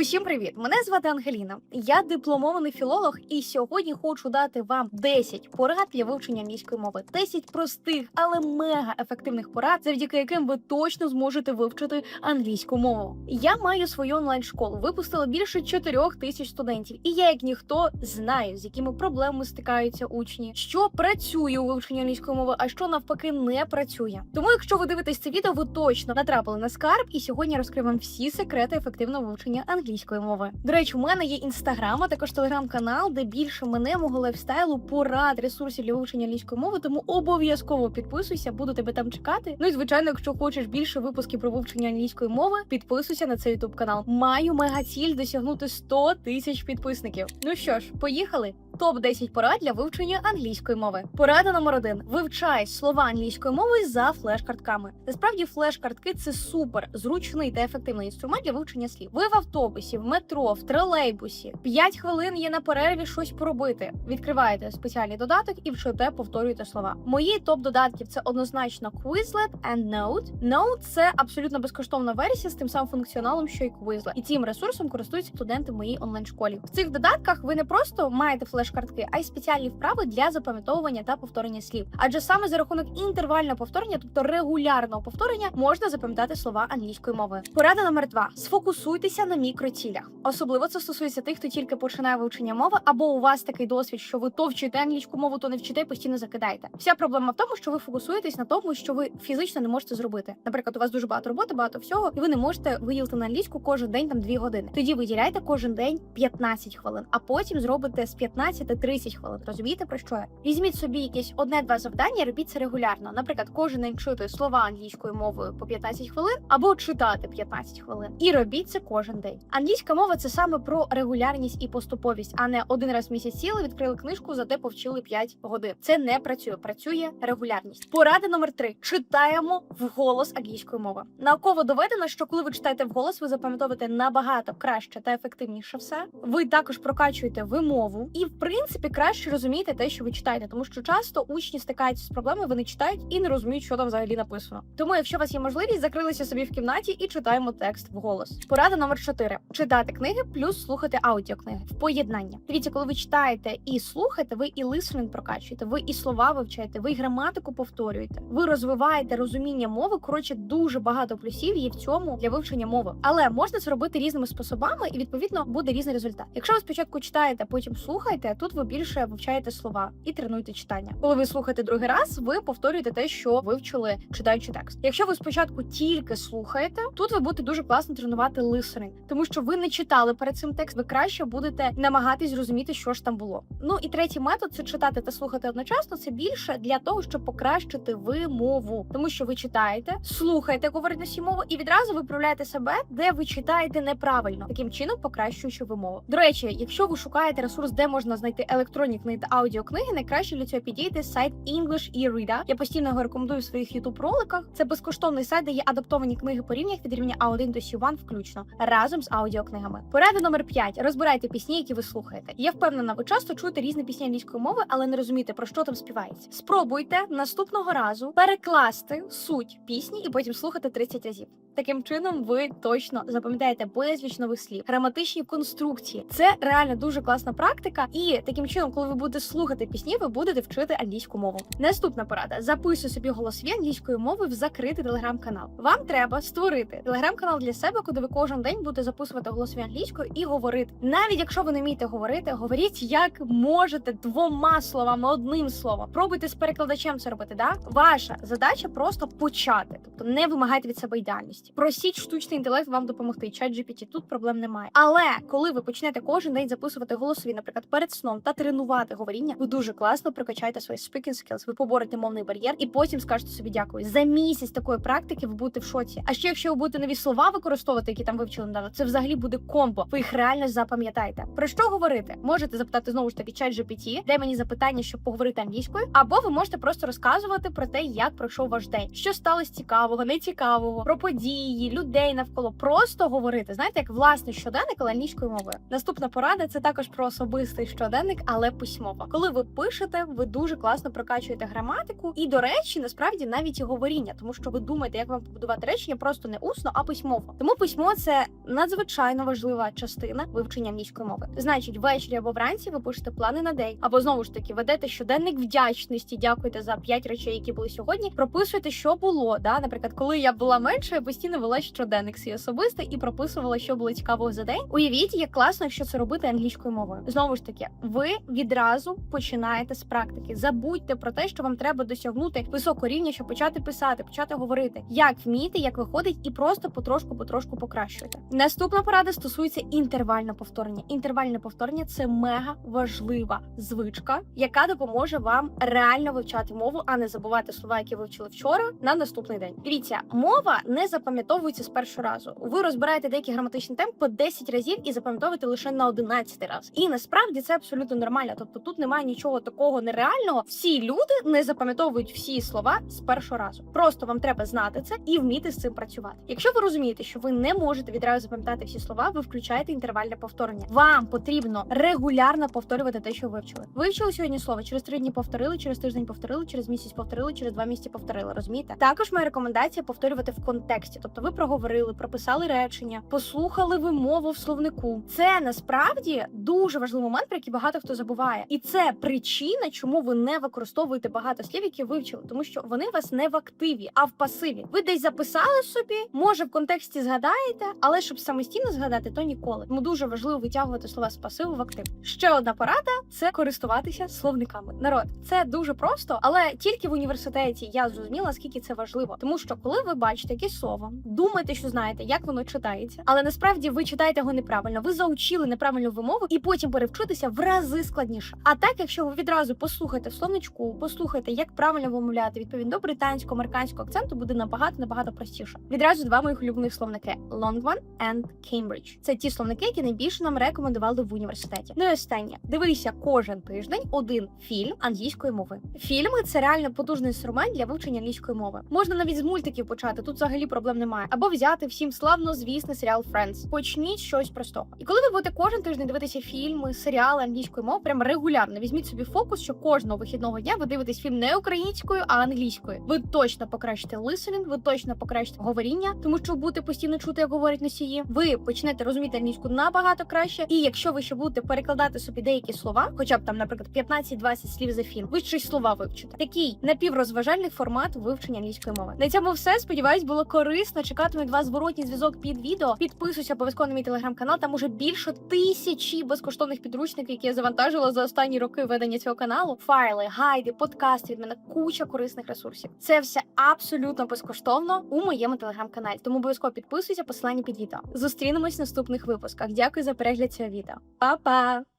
Усім привіт! Мене звати Ангеліна. Я дипломований філолог, і сьогодні хочу дати вам 10 порад для вивчення англійської мови. 10 простих, але мега ефективних порад, завдяки яким ви точно зможете вивчити англійську мову. Я маю свою онлайн-школу, випустила більше 4 тисяч студентів, і я, як ніхто, знаю, з якими проблемами стикаються учні, що працює у вивченні англійської мови, а що навпаки не працює. Тому, якщо ви дивитесь це відео, ви точно натрапили на скарб, і сьогодні я розкрию вам всі секрети ефективного вивчення англійської мови. До речі, у мене є інстаграм, а також телеграм-канал, де більше мене, мого лайфстайлу, порад, ресурсів для вивчення англійської мови. Тому обов'язково підписуйся, буду тебе там чекати. Ну і звичайно, якщо хочеш більше випусків про вивчення англійської мови, підписуйся на цей ютуб канал. Маю мега ціль досягнути 100 тисяч підписників. Ну що ж, поїхали. Топ 10 порад для вивчення англійської мови. Порада номер один: вивчай слова англійської мови за флеш-картками. Насправді, флеш-картки це супер зручний та ефективний інструмент для вивчення слів. Ви в автобусі, в метро, в тролейбусі. 5 хвилин є на перерві щось поробити. Відкриваєте спеціальний додаток і вчите, повторюєте слова. Мої топ додатків це однозначно Quizlet and Note. Note – це абсолютно безкоштовна версія з тим самим функціоналом, що й Quizlet. І цим ресурсом користуються студенти моїй онлайн-школі. В цих додатках ви не просто маєте флеш-картки, а й спеціальні вправи для запам'ятовування та повторення слів. Адже саме за рахунок інтервального повторення, тобто регулярного повторення, можна запам'ятати слова англійської мови. Порада номер два: сфокусуйтеся на мікроцілях. Особливо це стосується тих, хто тільки починає вивчення мови, або у вас такий досвід, що ви то вчите англійську мову, то не вчите, постійно закидаєте. Вся проблема в тому, що ви фокусуєтесь на тому, що ви фізично не можете зробити. Наприклад, у вас дуже багато роботи, багато всього, і ви не можете виділити на англійську кожен день там 2 години. Тоді виділяйте кожен день 15 хвилин, а потім зробите з 15 30 хвилин. Розумієте про що? Візьміть собі якесь одне-два завдання, робіть це регулярно. Наприклад, кожен день чути слова англійською мовою по 15 хвилин або читати 15 хвилин. І робіть це кожен день. Англійська мова це саме про регулярність і поступовість, а не один раз в місяць сіли, відкрили книжку, зате повчили 5 годин. Це не працює. Працює регулярність. Порада номер три: читаємо вголос англійської мови. Науково доведено, що коли ви читаєте вголос, ви запам'ятовуєте набагато краще та ефективніше все. Ви також прокачуєте вимову і, в принципі, краще розумієте те, що ви читаєте, тому що часто учні стикаються з проблемою, вони читають і не розуміють, що там взагалі написано. Тому, якщо у вас є можливість, закрилися собі в кімнаті і читаємо текст вголос. Порада номер 4. читати книги плюс слухати аудіокниги в поєднання. Дивіться, коли ви читаєте і слухаєте, ви і listening прокачуєте, ви і слова вивчаєте, ви і граматику повторюєте, ви розвиваєте розуміння мови. Коротше, дуже багато плюсів є в цьому для вивчення мови. Але можна це робити різними способами, і відповідно буде різний результат. Якщо ви спочатку читаєте, потім слухаєте, тут ви більше вивчаєте слова і тренуєте читання. Коли ви слухаєте другий раз, ви повторюєте те, що вивчили читаючи текст. Якщо ви спочатку тільки слухаєте, тут ви будете дуже класно тренувати listening, тому що ви не читали перед цим текст, ви краще будете намагатись зрозуміти, що ж там було. Ну і третій метод це читати та слухати одночасно. Це більше для того, щоб покращити вимову, тому що ви читаєте, слухаєте, говорить носій мову, і відразу виправляєте себе, де ви читаєте неправильно, таким чином покращуючи вимову. До речі, якщо ви шукаєте ресурс, де можна знайти електронні книги та аудіокниги, найкраще для цього підійти сайт English e-Reader. Я постійно його рекомендую в своїх youtube роликах. Це безкоштовний сайт, де є адаптовані книги по рівнях від рівня А1 до С1 включно разом з аудіокнигами. Порада номер 5. розбирайте пісні, які ви слухаєте. Я впевнена, ви часто чуєте різні пісні англійської мови, але не розумієте про що там співається. Спробуйте наступного разу перекласти суть пісні і потім слухати 30 разів. Таким чином, ви точно запам'ятаєте безліч нових слів, граматичні конструкції. Це реально дуже класна практика, і таким чином, коли ви будете слухати пісні, ви будете вчити англійську мову. Наступна порада: записуй собі голосові англійською мовою в закритий телеграм-канал. Вам треба створити телеграм-канал для себе, куди ви кожен день будете записувати голосові англійською і говорити. Навіть якщо ви не вмієте говорити, говоріть як можете двома словами, одним словом. Пробуйте з перекладачем це робити. Да, ваша задача просто почати, тобто не вимагайте від себе ідеальності. Просіть штучний інтелект вам допомогти. Чат GPT, тут проблем немає. Але коли ви почнете кожен день записувати голосові, наприклад, перед сном та тренувати говоріння, ви дуже класно прокачаєте свої speaking skills, ви поборете мовний бар'єр і потім скажете собі дякую. За місяць такої практики ви будете в шоці. А ще якщо ви будете нові слова використовувати, які там вивчили недавно, це взагалі буде комбо. Ви їх реально запам'ятаєте. Про що говорити? Можете запитати знову ж таки чат GPT, де мені запитання, щоб поговорити англійською, або ви можете просто розказувати про те, як пройшов ваш день, що сталося цікавого, нецікавого, про події події, людей навколо. Просто говорити. Знаєте, як власний щоденник, але англійською мовою. Наступна порада це також про особистий щоденник, але письмово. Коли ви пишете, ви дуже класно прокачуєте граматику, і до речі, насправді навіть і говоріння, тому що ви думаєте, як вам побудувати речення просто не усно, а письмово. Тому письмо це надзвичайно важлива частина вивчення англійської мови. Значить, ввечері або вранці ви пишете плани на день, або знову ж таки ведете щоденник вдячності. Дякуйте за п'ять речей, які були сьогодні. Прописуєте, що було. Да, наприклад, коли я була менше, я постійно вела щоденник свій особистий і прописувала, що було цікавого за день. Уявіть, як класно, якщо це робити англійською мовою. Знову ж таки, ви відразу починаєте з практики. Забудьте про те, що вам треба досягнути високого рівня, щоб почати писати, почати говорити, як вміти, як виходить, і просто потрошку, потрошку покращуєте. Наступна порада стосується інтервального повторення. Інтервальне повторення це мега важлива звичка, яка допоможе вам реально вивчати мову, а не забувати слова, які ви вчили вчора, на наступний день. Дивіться, мова не запам'ятовується з першого разу. Ви розбираєте деякі граматичні теми по 10 разів і запам'ятовуєте лише на 11 раз. І насправді це абсолютно нормально. Тобто тут немає нічого такого нереального. Всі люди не запам'ятовують всі слова з першого разу. Просто вам треба знати це і вміти з цим працювати. Якщо ви розумієте, що ви не можете відразу запам'ятати всі слова, ви включаєте інтервальне повторення. Вам потрібно регулярно повторювати те, що вивчили. Вивчили сьогодні слово, через три дні повторили, через тиждень повторили, через місяць повторили, через два місяці повторили. Розумієте? Також моя рекомендація повторювати в контексті. Тобто, ви проговорили, прописали речення, послухали вимову в словнику. Це насправді дуже важливий момент, про який багато хто забуває, і це причина, чому ви не використовуєте багато слів, які вивчили, тому що вони у вас не в активі, а в пасиві. Ви десь записали собі, може в контексті згадаєте, але щоб самостійно згадати, то ніколи. Тому дуже важливо витягувати слова з пасиву в актив. Ще одна порада це користуватися словниками. Народ, це дуже просто, але тільки в університеті я зрозуміла, скільки це важливо. Тому що коли ви бачите якесь слово, думаєте, що знаєте, як воно читається, але насправді ви читаєте його неправильно. Ви заучили неправильну вимову, і потім перевчитися в рази складніше. А так, якщо ви відразу послухаєте словничку, послухайте, як правильно вимовляти відповідно до британського, американського акценту, буде набагато набагато простіше. Відразу два моїх улюблених словники: Longman and Cambridge. Це ті словники, які найбільше нам рекомендували в університеті. Ну і останнє, дивися кожен тиждень один фільм англійської мови. Фільми це реально потужний інструмент для вивчення англійської мови. Можна навіть з мультиків почати. Тут взагалі проблем немає. Або взяти всім славно звісний серіал Friends. Почніть щось простого. І коли ви будете кожен тиждень дивитися фільми, серіали англійської мови, прямо регулярно візьміть собі фокус, що кожного вихідного дня ви дивитесь фільм не українською, а англійською. Ви точно покращите listening, ви точно покращите говоріння, тому що будете постійно чути, як говорять носії. Ви почнете розуміти англійську набагато краще. І якщо ви ще будете перекладати собі деякі слова, хоча б там, наприклад, 15-20 слів за фільм, ви щось слова вивчите. Такий напіврозважальний формат вивчення англійської мови. На цьому все. Сподіваюсь, було корисно. Чекатиму від вас зворотній зв'язок під відео. Підписуйся обов'язково на мій телеграм-канал. Там уже більше тисячі безкоштовних підручників, які я завантажила за останні роки ведення цього каналу. Файли, гайди, подкасти від мене, куча корисних ресурсів. Це все абсолютно безкоштовно у моєму телеграм-каналі. Тому обов'язково підписуйся, посилання під відео. Зустрінемось в наступних випусках. Дякую за перегляд цього відео. Па-па!